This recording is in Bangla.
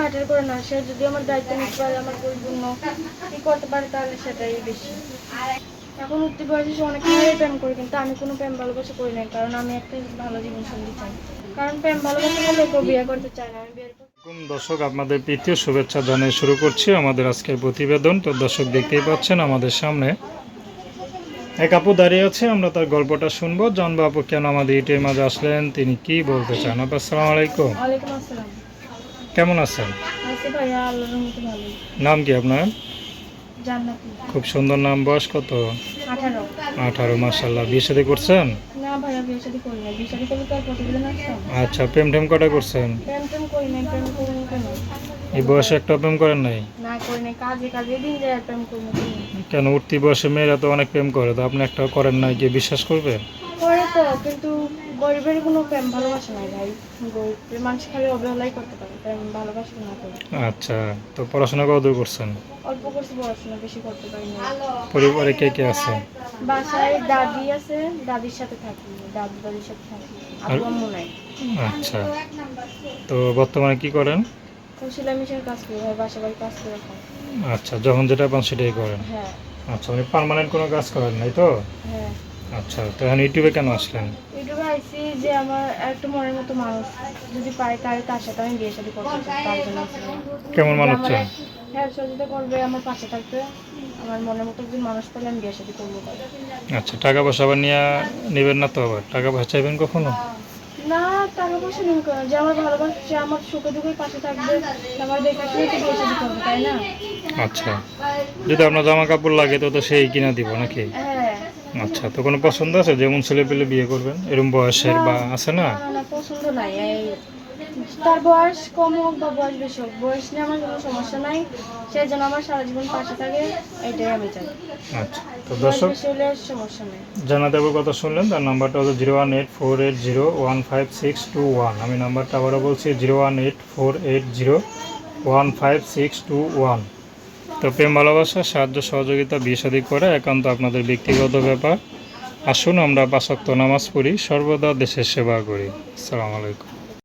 ম্যাটার করে না সে যদি আমার দায়িত্ব নিতে পারে আমার পরিপূর্ণ কি করতে পারে তাহলে সেটাই বেশি। এখন উঠতে বয়সে সে অনেক মেয়েরাই প্রেম করে কিন্তু আমি কোনো প্রেম ভালোবাসা করি নাই কারণ আমি একটা ভালো জীবন সঙ্গী চাই। কারণ প্রেম ভালোবাসা করলে কেউ বিয়ে করতে চায় না আমি বিয়ের দর্শক আপনাদের প্রীতীয় শুভেচ্ছা জানিয়ে শুরু করছি আমাদের আজকের প্রতিবেদন। তো দর্শক দেখতেই পাচ্ছেন আমাদের সামনে এক আপু দাঁড়িয়ে আছে আমরা তার গল্পটা শুনব। জানব আপু কেন আমাদের ইটের মাঝে আসলেন তিনি কি বলতে চান? আপু আসসালামু আলাইকুম। ওয়ালাইকুম আসসালাম। কেমন আছেন? নাম কি আপনার? খুব সুন্দর নাম বয়স কত? আঠারো। মাসাল্লাহ বিয়ে সাথে করছেন? আচ্ছা প্রেম ঠেম কটা করছেন এই বয়সে একটা প্রেম করেন নাই? না করি নাই। কাজে কাজে দিন যায় প্রেম কেন উঠতি বয়সে মেয়েরা তো অনেক প্রেম করে তো আপনি একটা করেন নাই কি বিশ্বাস করবে? করে তো কিন্তু গরিবের কোনো প্রেম ভালোবাসা নাই ভাই। গরিব মানুষ খালি অবহেলাই করতে পারে প্রেম ভালোবাসা না করে আচ্ছা তো পড়াশোনা কত করছেন? অল্প করছি পড়াশোনা বেশি করতে পারি না। পরিবারে কে কে আছে? বাসায় দাদি আছে দাদির সাথে থাকি দাদু দাদির সাথে থাকি আব্বু আম্মু নাই। আচ্ছা তো বর্তমানে কি করেন? সেলাই মেশিনের কাজ করি ভাই বাসা বাড়ি কাজ করে খাই। আচ্ছা যখন যেটা পান সেটাই করেন? হ্যাঁ। আচ্ছা মানে পার্মানেন্ট কোনো কাজ করেন নাই তো? হ্যাঁ। আচ্ছা তো এখন ইউটিউবে কেন আসলেন? ইউটিউবে আইসি যে আমার একটা মনের মতো মানুষ যদি পাই তাহলে তার সাথে আমি বিয়ে শাদী করতে চাই তার জন্য কেমন মানুষ চান? হ্যাঁ সহযোগিতা করবে আমার পাশে থাকবে। আমার মনের মতো একজন মানুষ পেলে আমি বিয়ে শাদী করব। আচ্ছা টাকা পয়সা আবার নিয়ে নেবেন না তো আবার? টাকা পয়সা চাইবেন কখনো? না টাকা পয়সা নেই কেন যে আমার ভালোবাসা সে আমার সুখে দুঃখে পাশে থাকবে আমার দেখা শুনে তো বিয়ে দিতে হবে তাই না? আচ্ছা। যদি আপনার জামা কাপড় লাগে তো তো সেই কিনা দিব নাকি? হ্যাঁ। আচ্ছা তো কোনো পছন্দ আছে? যেমন ছেলে পেলে বিয়ে করবেন এরকম বয়সের বা আছে না পছন্দ নাই এই তার বয়স কম হোক বা বয়স বেশি হোক বয়স নিয়ে আমার কোনো সমস্যা নাই। সে যেন আমার সারা জীবন পাশে থাকে এটাই আমি চাই। আচ্ছা তো দর্শক সমস্যা নেই। জানা দেবো কথা শুনলেন তার নাম্বারটা হলো zero one eight four eight zero one five six two one. আমি নাম্বারটা আবারও বলছি zero one eight four eight zero one five six two one. তো প্রেম ভালোবাসা সাহায্য সহযোগিতা বিয়ে শাদী করে একান্ত আপনাদের ব্যক্তিগত ব্যাপার। আসুন আমরা পাশাক্ত নামাজ পড়ি সর্বদা দেশের সেবা করি। আসসালামু আলাইকুম।